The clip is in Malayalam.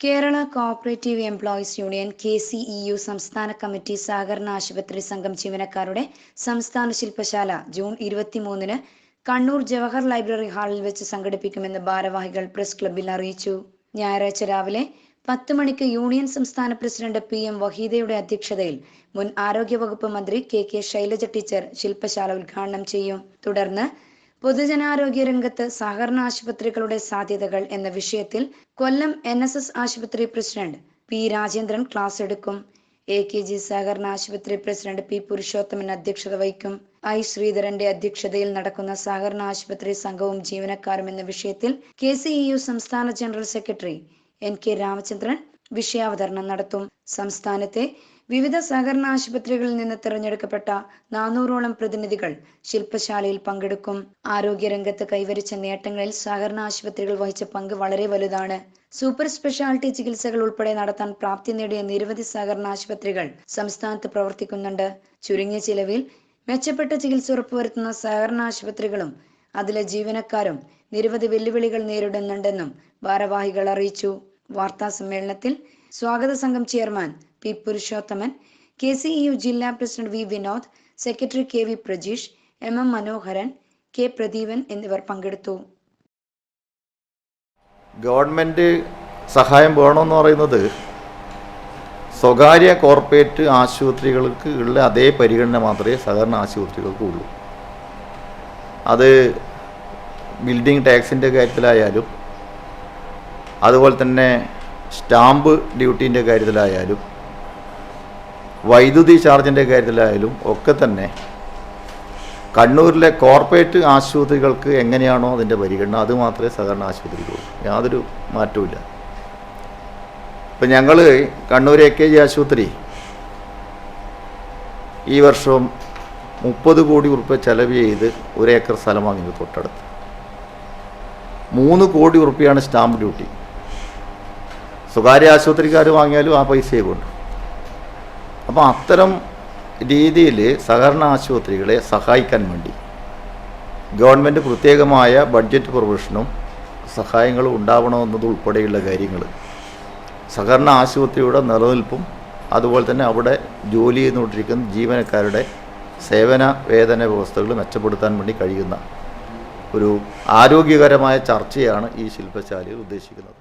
Kerala cooperative employees union K C E U സംസ്ഥാന കമ്മിറ്റി സഹകരണ ആശുപത്രി സംഘം ജീവനക്കാരുടെ സംസ്ഥാന ശില്പശാല ജൂൺ ഇരുപത്തിമൂന്നിന് കണ്ണൂർ ജവഹർ ലൈബ്രറി ഹാളിൽ വെച്ച് സംഘടിപ്പിക്കുമെന്ന് ഭാരവാഹികൾ പ്രസ് ക്ലബ്ബിൽ അറിയിച്ചു. ഞായറാഴ്ച രാവിലെ പത്ത് മണിക്ക് യൂണിയൻ സംസ്ഥാന പ്രസിഡന്റ് പി എം വഹീദയുടെ അധ്യക്ഷതയിൽ മുൻ ആരോഗ്യവകുപ്പ് മന്ത്രി കെ കെ ശൈലജ ടീച്ചർ ശില്പശാല ഉദ്ഘാടനം ചെയ്യും. തുടർന്ന് പൊതുജനാരോഗ്യ രംഗത്ത് സഹകരണ ആശുപത്രികളുടെ സാധ്യതകൾ എന്ന വിഷയത്തിൽ കൊല്ലം എൻ എസ് എസ് ആശുപത്രി പ്രസിഡന്റ് പി രാജേന്ദ്രൻ ക്ലാസ് എടുക്കും. എ കെ ജി സഹകരണ ആശുപത്രി പ്രസിഡന്റ് പി പുരുഷോത്തമൻ അധ്യക്ഷത വഹിക്കും. ഐ ശ്രീധരന്റെ അധ്യക്ഷതയിൽ നടക്കുന്ന സഹകരണ ആശുപത്രി സംഘവും ജീവനക്കാരും എന്ന വിഷയത്തിൽ കെ സി യു സംസ്ഥാന general secretary N K Ramachandran വിഷയാവതരണം നടത്തും. സംസ്ഥാനത്തെ വിവിധ സഹകരണ ആശുപത്രികളിൽ നിന്ന് തിരഞ്ഞെടുക്കപ്പെട്ട നാനൂറോളം പ്രതിനിധികൾ ശില്പശാലയിൽ പങ്കെടുക്കും. ആരോഗ്യരംഗത്ത് കൈവരിച്ച നേട്ടങ്ങളിൽ സഹകരണ ആശുപത്രികൾ വഹിച്ച പങ്ക് വളരെ വലുതാണ്. സൂപ്പർ സ്പെഷ്യാലിറ്റി ചികിത്സകൾ ഉൾപ്പെടെ നടത്താൻ പ്രാപ്തി നേടിയ നിരവധി സഹകരണ ആശുപത്രികൾ സംസ്ഥാനത്ത് പ്രവർത്തിക്കുന്നുണ്ട്. ചുരുങ്ങിയ ചിലവിൽ മെച്ചപ്പെട്ട ചികിത്സ ഉറപ്പുവരുത്തുന്ന സഹകരണ ആശുപത്രികളും അതിലെ ജീവനക്കാരും നിരവധി വെല്ലുവിളികൾ നേരിടുന്നുണ്ടെന്നും ഭാരവാഹികൾ അറിയിച്ചു. വാർത്താ സമ്മേളനത്തിൽ സ്വാഗത സംഘം chairman P Purushothaman K C U ജില്ലാ president V Vinod secretary K V Prajeesh M M Manoharan K Pradeepan എന്നിവർ പങ്കെടുത്തു. ഗവൺമെന്റ് സഹായം വേണമെന്ന് പറയുന്നത് സ്വകാര്യ കോർപ്പറേറ്റ് ആശുപത്രികൾക്ക് ഉള്ള അതേ പരിഗണന മാത്രമേ സഹകരണ ആശുപത്രികൾക്ക് ഉള്ളൂ. അത് ബിൽഡിംഗ് ടാക്സിന്റെ കാര്യത്തിലായാലും അതുപോലെ തന്നെ സ്റ്റാമ്പ് ഡ്യൂട്ടീന്റെ കാര്യത്തിലായാലും വൈദ്യുതി ചാർജിന്റെ കാര്യത്തിലായാലും ഒക്കെ തന്നെ കണ്ണൂരിലെ കോർപ്പറേറ്റ് ആശുപത്രികൾക്ക് എങ്ങനെയാണോ അതിന്റെ പരിഗണന അത് സാധാരണ ആശുപത്രിക്കുള്ളൂ യാതൊരു മാറ്റവുമില്ല ഇപ്പം ഞങ്ങൾ കണ്ണൂർ എ കെ ജി ആശുപത്രി ഈ വർഷം മുപ്പത് കോടി ഉറുപ്പ്യ ചെലവ് ചെയ്ത് ഒരു ഏക്കർ സ്ഥലം വാങ്ങിയത് തൊട്ടടുത്ത്. മൂന്ന് കോടി ഉറുപ്പ്യാണ് സ്റ്റാമ്പ് ഡ്യൂട്ടി. സ്വകാര്യ ആശുപത്രിക്കാർ വാങ്ങിയാലും ആ പൈസയെ കൊണ്ടു. അപ്പോൾ അത്തരം രീതിയിൽ സഹകരണ ആശുപത്രികളെ സഹായിക്കാൻ വേണ്ടി ഗവൺമെന്റ് പ്രത്യേകമായ ബഡ്ജറ്റ് പ്രൊവിഷനും സഹായങ്ങളും ഉണ്ടാവണമെന്നത് ഉൾപ്പെടെയുള്ള കാര്യങ്ങൾ സഹകരണ ആശുപത്രിയുടെ നിലനിൽപ്പും അതുപോലെ തന്നെ അവിടെ ജോലി ചെയ്തുകൊണ്ടിരിക്കുന്ന ജീവനക്കാരുടെ സേവന വേതന വ്യവസ്ഥകൾ മെച്ചപ്പെടുത്താൻ വേണ്ടി കഴിയുന്ന ഒരു ആരോഗ്യകരമായ ചർച്ചയാണ് ഈ ശില്പശാലയിൽ ഉദ്ദേശിക്കുന്നത്.